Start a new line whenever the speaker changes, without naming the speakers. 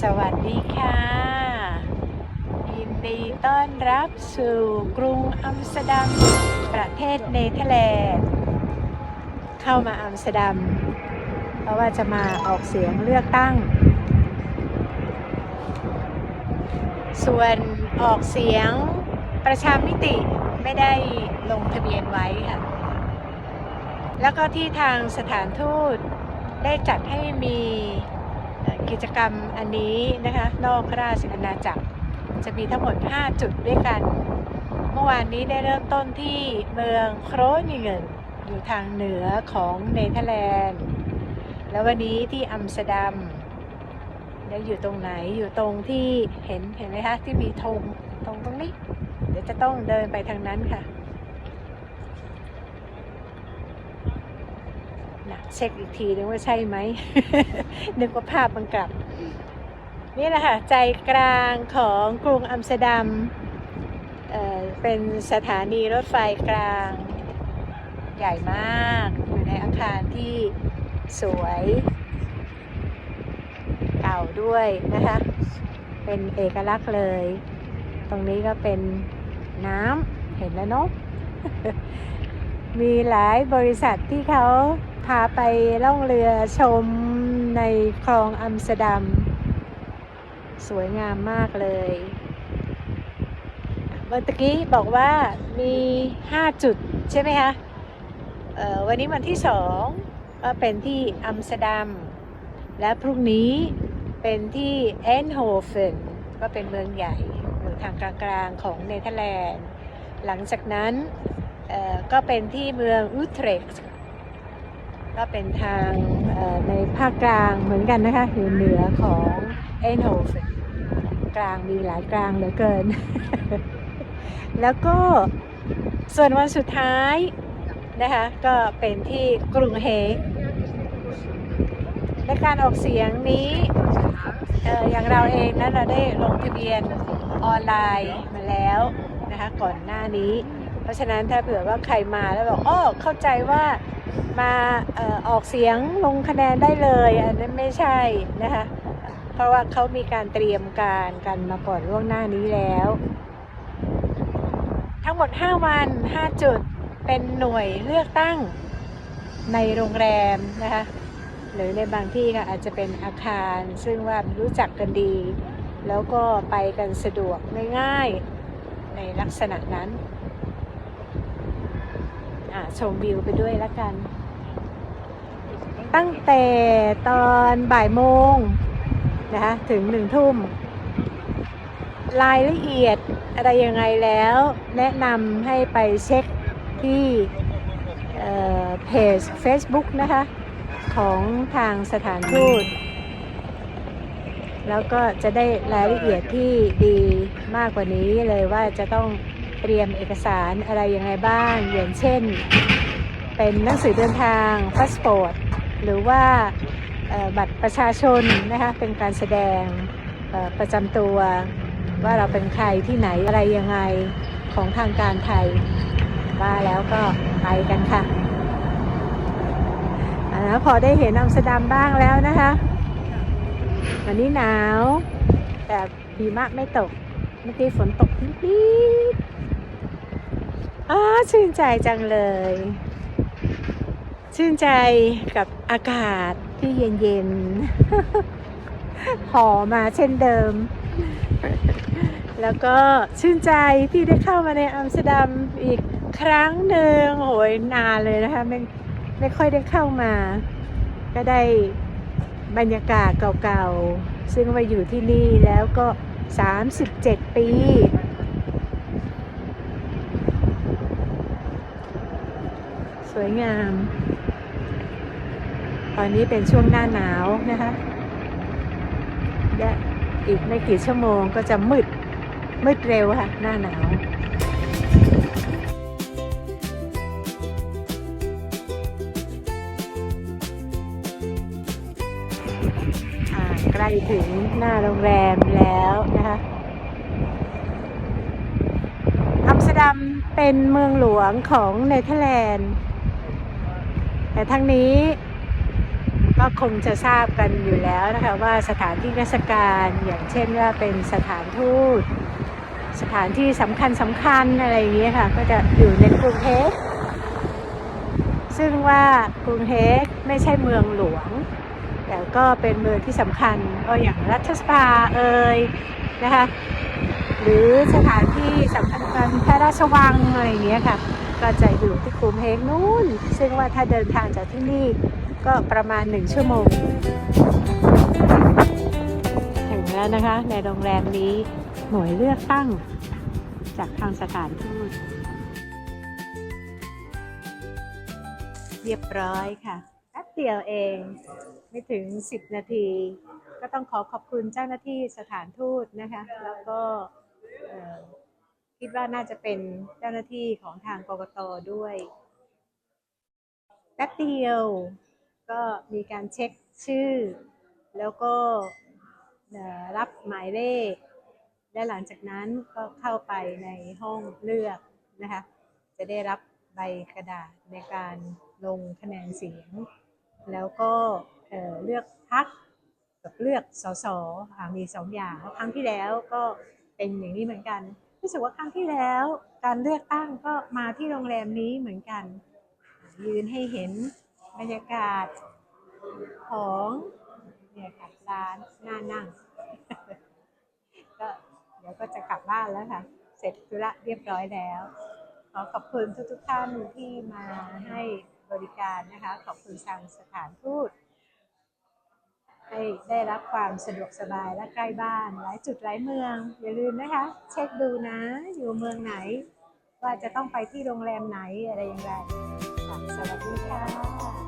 สวัสดีค่ะ ยินดีต้อนรับสู่กรุงอัมสเตอร์ดัม ประเทศเนเธอร์แลนด์ เข้ามาอัมสเตอร์ดัม เพราะว่าจะมาออกเสียงเลือกตั้ง ส่วนออกเสียงประชามติไม่ได้ลงทะเบียนไว้ค่ะ แล้วก็ที่ทางสถานทูตได้จัดให้มี กิจกรรมอันนี้นะคะนอกราชอาณาจักรจะมีทั้งหมด 5 จุดด้วยกัน เมื่อวานนี้ได้เริ่มต้นที่เมืองโครนิเงินอยู่ทางเหนือของเนเธอร์แลนด์ แล้ววันนี้ที่อัมสเตอร์ดัมแล้วอยู่ตรงไหนอยู่ตรงที่เห็นเห็นไหมคะที่มีธงตรงตรงนี้ เดี๋ยวจะต้องเดินไปทางนั้นค่ะนะ เช็คอีกทีนึงว่าใช่ไหมนึกว่าภาพมันกลับ นี่แหละค่ะ ใจกลางของกรุงอัมสเตอร์ดัมเอ่อเป็นสถานีรถไฟกลาง ใหญ่มากอยู่ในอาคารที่สวย เก่าด้วยนะคะ เป็นเอกลักษณ์เลย ตรงนี้ก็เป็นน้ำเห็นแล้วเนาะมีหลายบริษัทที่เขา พาไปล่องเรือชมในคลองอัมสเตอร์ดัม สวยงามมากเลยเมื่อกี้บอกว่ามี 5 จุดใช่ไหมคะวันนี้วันที่ 2 ก็เป็นที่อัมสเตอร์ดัม และพรุ่งนี้เป็นที่เอนโฮเฟนก็เป็นเมืองใหญ่อยู่ทางกลางๆของเนเธอร์แลนด์ หลังจากนั้นก็เป็นที่เมืองอุทเรกต์ ก็เป็นทางในภาคกลางเหมือนกันนะคะอยู่เหนือของเอนโฮฟกลางมีหลายกลางเหลือเกิน แล้วก็ส่วนวันสุดท้ายนะคะก็เป็นที่กรุงเฮกในการออกเสียงนี้อออย่างเราเองนะเราได้ลงทะเบียนออนไลน์มาแล้วนะคะก่อนหน้านี้ เพราะฉะนั้นถ้าเผื่อว่าใครมาแล้วบอกอ้อเข้าใจว่ามาออออกเสียงลงคะแนนได้เลยอันนั้นไม่ใช่นะคะเพราะว่าเขามีการเตรียมการกันมาก่อนล่วงหน้านี้แล้ว ทั้งหมด 5 วัน 5 จุดเป็นหน่วยเลือกตั้งในโรงแรมนะคะหรือในบางที่ก็อาจจะเป็นอาคารซึ่งว่ารู้จักกันดี แล้วก็ไปกันสะดวกง่ายๆในลักษณะนั้น อะชมวิวไปด้วยละกัน ตั้งแต่ตอนบ่ายโมงนะคะถึงหนึ่งทุ่ม รายละเอียดอะไรยังไงแล้ว แนะนำให้ไปเช็คที่เอ่อเพจ Facebook นะคะ ของทางสถานทูตแล้วก็จะได้รายละเอียดที่ดีมากกว่านี้เลยว่าจะต้อง เตรียมเอกสารอะไรยังไงบ้างอย่างเช่น เป็นหนังสือเดินทางพาสปอร์ตหรือว่าบัตรประชาชนนะคะเป็นการแสดงประจำตัวว่าเราเป็นใครที่ไหนอะไรยังไงของทางการไทยว่าแล้วก็ไปกันค่ะอ่าพอได้เห็นอัมสเตอร์ดัมบ้างแล้วนะคะ วันนี้หนาว แต่หิมะไม่ตก เมื่อกี้ฝนตกนิด อชื่นใจจังเลย ชื่นใจกับอากาศที่เย็นๆหอมาเช่นเดิม แล้วก็ชื่นใจที่ได้เข้ามาในอัมสเตอร์ดัมอีกครั้งหนึ่งโหยนานเลยนะคะไม่ไม่ค่อยได้เข้ามา ก็ได้บรรยากาศเก่าๆ ซึ่งมาอยู่ที่นี่แล้วก็ 37 ปี สวยงาม ตอนนี้เป็นช่วงหน้าหนาวนะคะ และอีกไม่กี่ชั่วโมงก็จะมืด มืดเร็วค่ะ หน้าหนาวใกล้ถึงหน้าโรงแรมแล้วนะคะอัมสเตอร์ดัมเป็นเมืองหลวงของเนเธอร์แลนด์ แต่ทั้งนี้ก็คงจะทราบกันอยู่แล้วนะคะว่าสถานที่ราชการอย่างเช่นว่าเป็นสถานทูตสถานที่สำคัญสำคัญอะไรอย่างเงี้ยค่ะ ก็จะอยู่ในกรุงเทพซึ่งว่ากรุงเทพไม่ใช่เมืองหลวง แต่ก็เป็นเมืองที่สำคัญก็อย่างรัฐสภาเอ่ยนะคะหรือสถานที่สำคัญกันพระราชวังอะไรอย่างเงี้ยค่ะ ก็จะอยู่ที่กรุงเทพนู่นซึ่งว่าถ้าเดินทางจากที่นี่ก็ประมาณหนึ่งชั่วโมง ถึงแล้วนะคะ ในโรงแรมนี้หน่วยเลือกตั้ง จากทางสถานทูตเรียบร้อยค่ะแป๊บเดียวเอง ไม่ถึง 10 นาที ก็ต้องขอขอบคุณเจ้าหน้าที่สถานทูตนะคะ แล้วก็ คิดว่าน่าจะเป็นเจ้าหน้าที่ของทางกกตด้วยแป๊บเดียว ก็มีการเช็คชื่อ แล้วก็รับหมายเลข และหลังจากนั้นก็เข้าไปในห้องเลือกนะคะ จะได้รับใบกระดาษในการลงคะแนนเสียง แล้วก็เลือกพักกับเลือกสสมีสองอย่างเพราะครั้งที่แล้วก็เป็นอย่างนี้เหมือนกัน รู้สึกว่าครั้งที่แล้ว การเลือกตั้งก็มาที่โรงแรมนี้เหมือนกัน ยืนให้เห็นบรรยากาศของเนี่ยค่ะร้านน่านั่ง ก็เดี๋ยวก็จะกลับบ้านแล้วค่ะ เสร็จธุระเรียบร้อยแล้ว ขอขอบคุณทุกๆท่านที่มาให้บริการนะคะ ขอบคุณทางสถานทูต ให้ได้รับความสะดวกสบายและใกล้บ้านหลายจุดหลายเมือง อย่าลืมนะคะ เช็คดูนะ อยู่เมืองไหน ว่าจะต้องไปที่โรงแรมไหนอะไรอย่างไรสวัสดีค่ะ